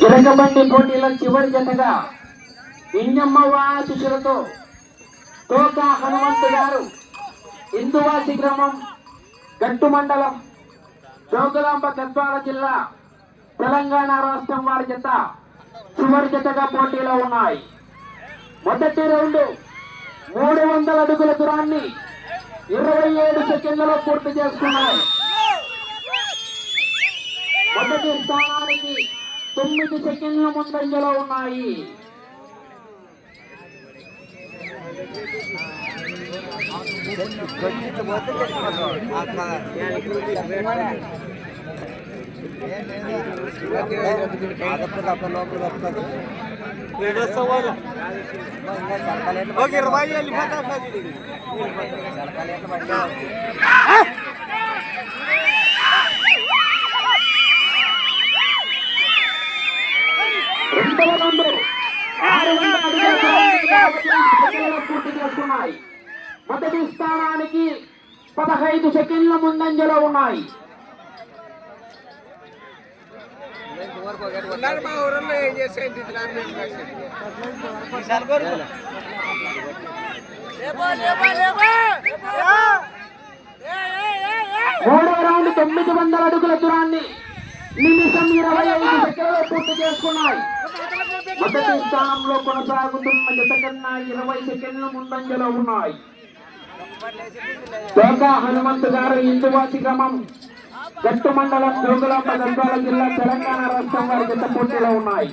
జరగబండి పోటీల చివరి జతగా ఇంజమ్మవ్వ శిష్యులతో తోక హనుమంతు గారు ఇందువాసి గ్రామం గట్టు మండలం జోగులాంబ గద్వాల జిల్లా తెలంగాణ రాష్ట్రం వారి జత చివరి జతగా పోటీలో ఉన్నాయి. మొదటి రౌండ్ మూడు వందల అడుగుల దూరాన్ని ఇరవై ఏడు సెకండ్లలో పూర్తి చేసుకున్నాయి. మొదటి స్థానానికి తొమ్మిది సెకండ్ల ముందంజలో ఉన్నాయి. రెండవ రౌండ్ ఆరు వందల అడుగుల పూర్తి చేసుకున్నాయి మొదటి స్థానానికి పదహైదు సెకండ్ల ముందంజలో ఉన్నాయి. మూడో రౌండ్ తొమ్మిది వందల అడుగుల దూరాన్ని నిమిషం ఇరవై ఐదు సెకండ్లు పూర్తి చేసుకున్నాయి. మొదటి స్థానంలో కొనసాగుతున్న జత కన్నా ఇరవై సెకండ్ల ముందంజలో ఉన్నాయి. తోక హనుమంతు గారు ఇందువాసి క్రమం గట్టు మండలం జోగులాంబ గద్వాల జిల్లా తెలంగాణ రాష్ట్రం వారి జత పోటీలో ఉన్నాయి.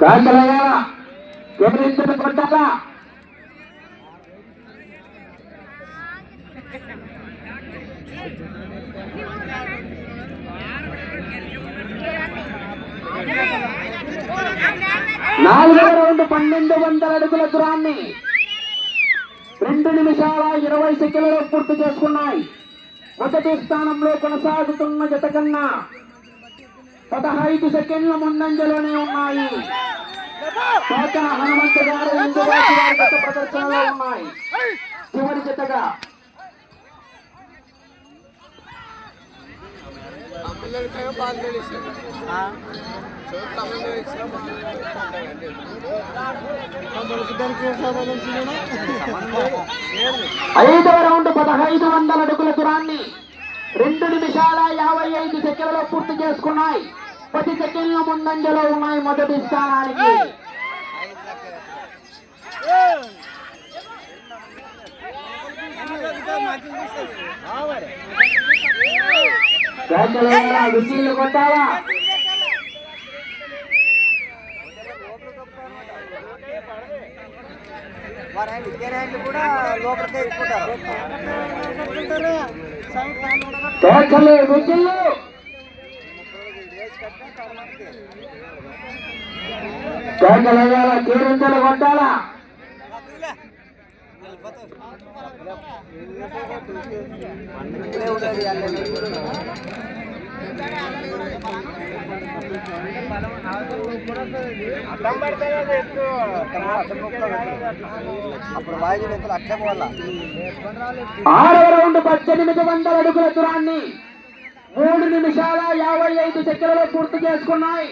కాకలయ్య ఎవరింతటి కొట్టాలా నాలుగవ రౌండ్ పన్నెండు వందల అడుగుల దూరాన్ని రెండు నిమిషాల ఇరవై సెకండ్లలో పూర్తి చేసుకున్నాయి. మొదటి స్థానంలో కొనసాగుతున్న జత కన్నా పదహైదు సెకండ్ల ముందంజలోనే ఉన్నాయి. హనుమంత గారు గత ప్రదర్శనలో ఉన్నాయి. చివరి జతగా. ఐదవ రౌండ్ పదహైదు వందల అడుగుల దూరాన్ని రెండు నిమిషాల యాభై ఐదు సెకండ్లలో పూర్తి చేసుకున్నాయి. పది సెకండ్ల ముందంజలో ఉన్నాయి మొదటి స్థానానికి. కేకలేయాలా, విజిల్లు కొట్టాలా? కూడా లోపలికి ఎక్కుంటారు కేకలేయాలా కేరింతలు కొట్టాలా? ఆరవ రౌండ్ పద్దెనిమిది వందల అడుగుల దూరాన్ని మూడు నిమిషాల యాభై ఐదు సెకండ్లలో పూర్తి చేసుకున్నాయి.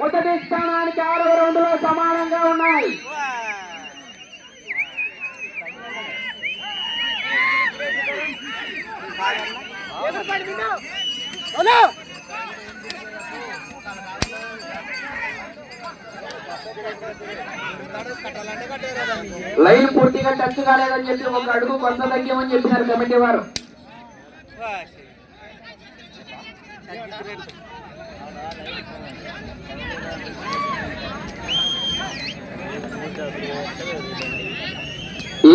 మొదటి స్థానానికి ఆరవ రౌండ్ సమానంగా ఉన్నాయి. లైన్ పూర్తిగా టచ్ కాలేదని చెప్పి ఒక అడుగు కొంత తగ్గామని చెప్పినారు కమిటీ వారు.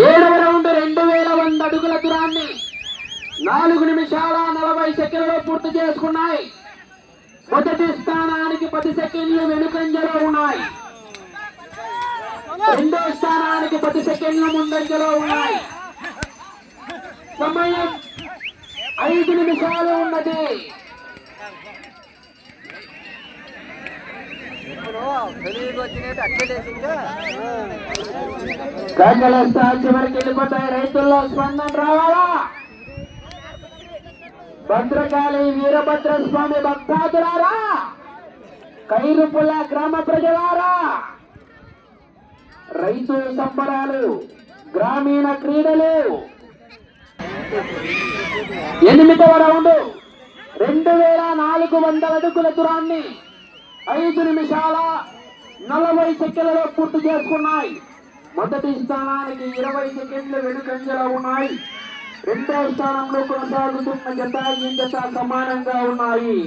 ఏడవ రౌండ్ రెండు వేల వంద అడుగుల దూరాన్ని నాలుగు నిమిషాల నలభై సెకండ్లు పూర్తి చేసుకున్నాయి. మొదటి స్థానానికి పది సెకండ్లు వెనుకంజలో ఉన్నాయి. రెండో స్థానానికి పది సెకండ్లు ముందంజలో ఉన్నాయి. సమయం ఐదు నిమిషాలు ఉన్నది. ఇప్పుడు తెలివికి వచ్చినట్టు చివరికి వెళ్ళిపోతాయి. రైతుల్లో స్పందన రావాలా? భద్రకాళి వీరభద్ర స్వామి భక్తాదులారా? కైరుపుల గ్రామ ప్రజలారా? రైతు సంబరాలు గ్రామీణ క్రీడలు. ఎనిమిదవ రౌండ్. రెండు వేల నాలుగు వందల అడుగుల దూరాన్ని ఐదు నిమిషాల నలభై సెకండ్లలో పూర్తి చేసుకున్నాయి. మొదటి స్థానానికి ఇరవై సెకండ్లు వెనుకంజలో ఉన్నాయి. రెండో స్థానంలో కొనసాగుతున్న జత ఈ జత సమానంగా ఉన్నాయి.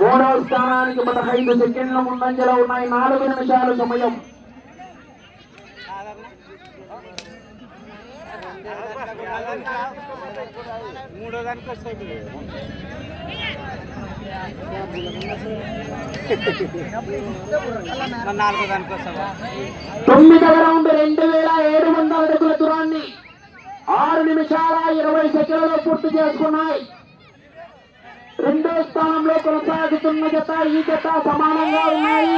మూడో స్థానానికి పదహైదు సెకండ్ల ముందంజలో ఉన్నాయి. నాలుగు నిమిషాల సమయం. మూడో దానికి వస్తాయి. తొమ్మిదవ రౌండ్ రెండు వేల ఏడు వందల అడుగుల దూరాన్ని ఆరు నిమిషాల ఇరవై సెకండ్లలో పూర్తి చేసుకున్నాయి. రెండో స్థానంలో కొనసాగుతున్న జత ఈ జత సమానంగా ఉన్నాయి.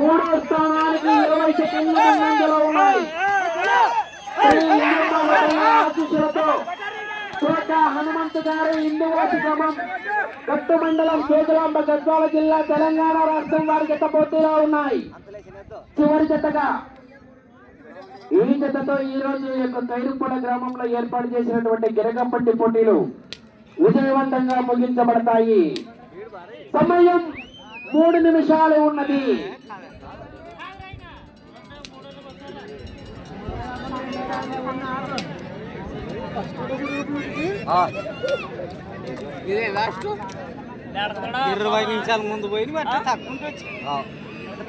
మూడో స్థానానికి ఇరవై సెకండ్ల ముందంజలో ఉన్నాయి. శ్రీ హనుమంతు గారు ఇందువాసి క్రమం గట్టు మండలం చేతులాంబ గద్వాల జిల్లా తెలంగాణ రాష్ట్రం వారి జత పోటీలో ఉన్నాయి. చివరి జతగా ఈ జతతో ఈ రోజు యొక్క కైరుపడ గ్రామంలో ఏర్పాటు చేసినటువంటి గిరగంపట్టి పోటీలు విజయవంతంగా ముగించబడతాయి. సమయం మూడు నిమిషాలు ఉన్నది. ఇదే లాస్ట్ ఇరవై నిమిషాల ముందు పోయి అట్లా తక్కువ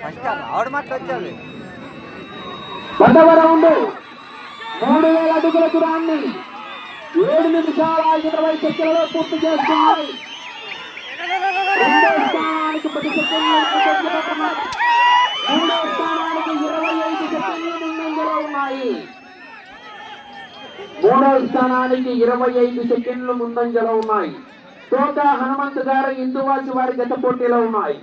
ఫస్ట్ ఆవిడ మాట రౌండ్. మూడు వేల అడుగుల దూరాన్ని ఏడు నిమిషాల ఇరవై సెకండ్లలో పూర్తి మూడో స్థానానికి ఇరవై ఐదు సెకండ్లు ముందంజలో ఉన్నాయి మూడో స్థానానికి ఇరవై ఐదు సెకండ్లు ముందంజలో ఉన్నాయి. తోట హనుమంత్ గారు ఇందువాసి వారి గత పోటీలో ఉన్నాయి.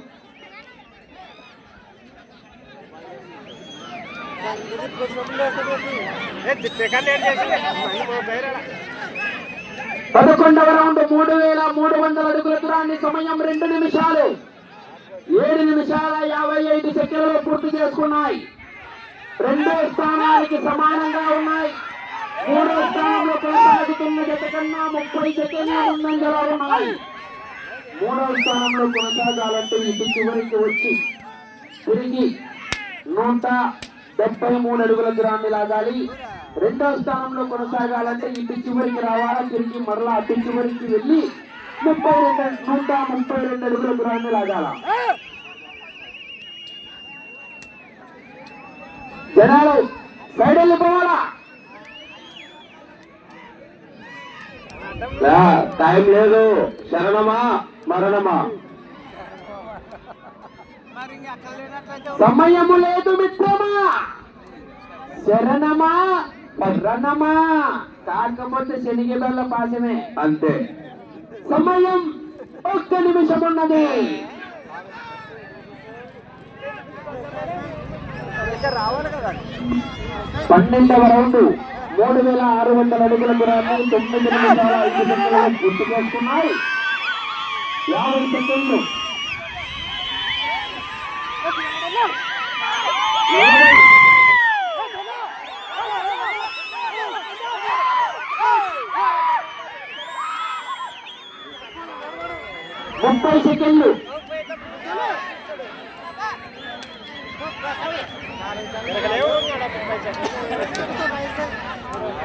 పదకొండవ రౌండ్ మూడు వేల మూడు వందల అడుగుల దూరాన్ని సమయం రెండు నిమిషాలు. ఏడు నిమిషాల యాభై ఐదు సెకండ్లు పూర్తి చేసుకున్నాయి. రెండో స్థానానికి సమానంగా ఉన్నాయి. మూడు స్థానంలో కొనసాగుతున్న జత కన్నా ముప్పై సెకండ్ల ముందంజలో ఉన్నాయి. మూడో స్థానంలో కొనసాగాలంటే ఇది చివరికి వచ్చి తిరిగి నూట డెబ్బై మూడు అడుగుల దూరాన్ని లాగాలి. రెండవ స్థానంలో కొనసాగాలంటే ఇటు చివరికి రావాలా తిరిగి మరలా అటు చివరికి వెళ్ళి ముప్పై రెండు నూట ముప్పై రెండు అడుగుల దూరాన్ని లాగాల. జనాలు సైడ్ వెళ్ళిపోవాలా? టైం లేదు. శరణమా మరణమా? సమయము లేదు మిత్రమా. శరణమా మరణమా? కాకపోతే శనిగి బెల్ల పాసమే అంతే. సమయం ఒక్క నిమిషం ఉన్నది. రావాలి కదా పన్నెండవ రౌండ్. మూడు వేల ఆరు వందల అడుగుల దూరాన్ని తొమ్మిది నిమిషాల ఐదు సెకండ్లలో గుర్తు చేసుకున్నాయి యాభై సెకండ్లు. ముప్పై సెకండ్లు.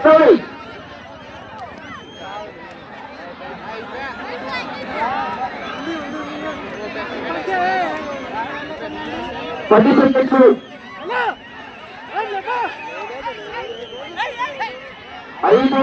Sorry. పది సెకండ్లు ఐదు